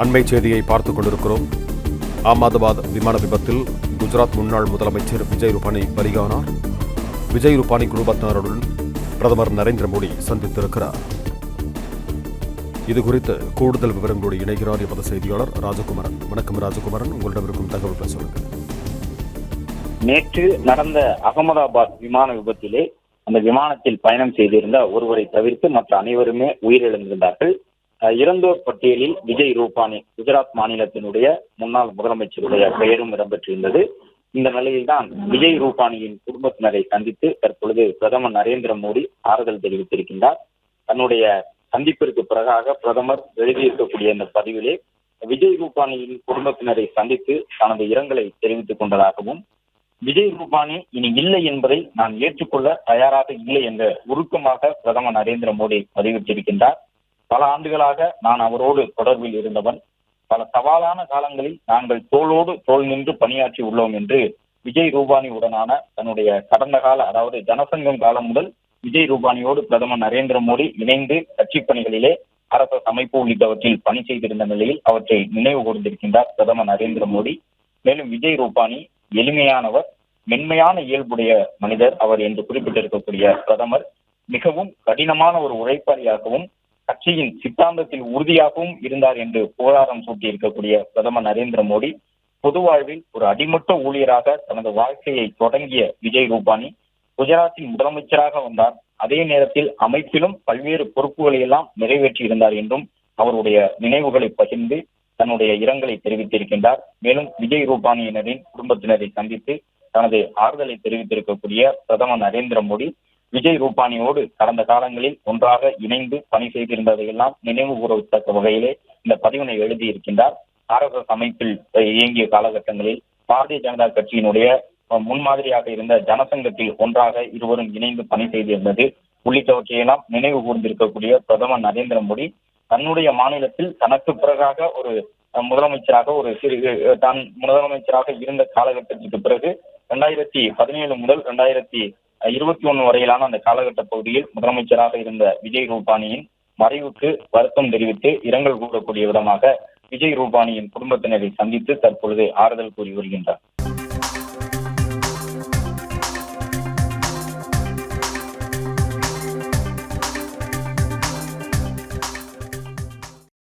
அண்மை செய்தியை பார்த்துக் கொண்டிருக்கிறோம். அகமதாபாத் விமான விபத்தில் குஜராத் முன்னாள் முதலமைச்சர் விஜய் ரூபானி பலியானார். விஜய் ரூபானி குடும்பத்தினருடன் பிரதமர் நரேந்திர மோடி சந்தித்திருக்கிறார். இது குறித்து கூடுதல் விவரங்களோடு இணைகிறார் எமது செய்தியாளர் ராஜகுமரன். வணக்கம் ராஜகுமரன். உங்களிடம் இருக்கும் தகவல்களை சொல்லுங்கள். நேற்று நடந்த அகமதாபாத் விமான விபத்திலே அந்த விமானத்தில் பயணம் செய்திருந்த ஒருவரை தவிர்த்து மற்ற அனைவருமே உயிரிழந்திருந்தார்கள். இறந்தோர் பட்டியலில் விஜய் ரூபானி குஜராத் மாநிலத்தினுடைய முன்னாள் முதலமைச்சருடைய பெயரும் இடம்பெற்றிருந்தது. இந்த நிலையில்தான் விஜய் ரூபானியின் குடும்பத்தினரை சந்தித்து தற்பொழுது பிரதமர் நரேந்திர மோடி ஆறுதல் தெரிவித்திருக்கின்றார். தன்னுடைய சந்திப்பிற்கு பிறகாக பிரதமர் எழுதியிருக்கக்கூடிய இந்த பதிவிலே விஜய் ரூபானியின் குடும்பத்தினரை சந்தித்து தனது இரங்கலை தெரிவித்துக் கொண்டதாகவும் விஜய் ரூபானி இனி இல்லை என்பதை நான் ஏற்றுக்கொள்ள தயாராக இல்லை என்ற உருக்கமாக பிரதமர் நரேந்திர மோடி பதிவிட்டிருக்கின்றார். பல ஆண்டுகளாக நான் அவரோடு தொடர்பில் இருந்தவன். பல சவாலான காலங்களில் நாங்கள் தோளோடு தோல் நின்று பணியாற்றி உள்ளோம் என்று விஜய் ரூபானி உடனான தன்னுடைய கடந்த கால அதாவது ஜனசங்கம் காலம் முதல் விஜய் ரூபானியோடு பிரதமர் நரேந்திர மோடி இணைந்து கட்சி பணிகளிலே அரசு அமைப்பு உள்ளிட்டவற்றில் பணி செய்திருந்த நிலையில் அவற்றை நினைவு கூர்ந்திருக்கின்றார் பிரதமர் நரேந்திர மோடி. மேலும் விஜய் ரூபானி எளிமையானவர் மென்மையான இயல்புடைய மனிதர் அவர் என்று குறிப்பிட்டிருக்கக்கூடிய பிரதமர் மிகவும் கடினமான ஒரு உழைப்பாளியாகவும் கட்சியின் சித்தாந்தத்தில் உறுதியாகவும் இருந்தார் என்று புகழாரம் சூட்டி இருக்கக்கூடிய பிரதமர் நரேந்திர மோடி பொது வாழ்வில் ஒரு அடிமட்ட ஊழியராக தனது வாழ்க்கையை தொடங்கிய விஜய் ரூபானி குஜராத்தின் முதலமைச்சராக வந்தார். அதே நேரத்தில் அமைப்பிலும் பல்வேறு பொறுப்புகளை எல்லாம் நிறைவேற்றி இருந்தார் என்றும் அவருடைய நினைவுகளை பகிர்ந்து தன்னுடைய இரங்கலை தெரிவித்திருக்கின்றார். மேலும் விஜய் ரூபானியினரின் குடும்பத்தினரை சந்தித்து தனது ஆறுதலை தெரிவித்திருக்கக்கூடிய பிரதமர் நரேந்திர மோடி விஜய் ரூபானியோடு கடந்த காலங்களில் ஒன்றாக இணைந்து பணி செய்திருந்ததையெல்லாம் நினைவு கூறத்தக்க வகையிலே இந்த பதிவினை எழுதியிருக்கின்றார். ஆர்எஸ்எஸ் அமைப்பில் இயங்கிய காலகட்டங்களில் பாரதிய ஜனதா கட்சியினுடைய முன்மாதிரியாக இருந்த ஜனசங்கத்தில் ஒன்றாக இருவரும் இணைந்து பணி செய்திருந்தது. உள்ளிட்டவற்றையெல்லாம் நினைவு கூர்ந்திருக்கக்கூடிய பிரதமர் நரேந்திர மோடி தன்னுடைய மாநிலத்தில் தனக்கு பிறகாக ஒரு முதலமைச்சராக ஒரு சிறு தான் முதலமைச்சராக இருந்த காலகட்டத்திற்கு பிறகு இரண்டாயிரத்தி பதினேழு முதல் இரண்டாயிரத்தி இருபத்தி ஒன்னு வரையிலான அந்த காலகட்ட பகுதியில் முதலமைச்சராக இருந்த விஜய் ரூபானியின் மறைவுக்கு வருத்தம் தெரிவித்து இரங்கல் கூறக்கூடிய விதமாக விஜய் ரூபானியின் குடும்பத்தினரை சந்தித்து தற்பொழுது ஆறுதல் கூறி வருகின்றார்.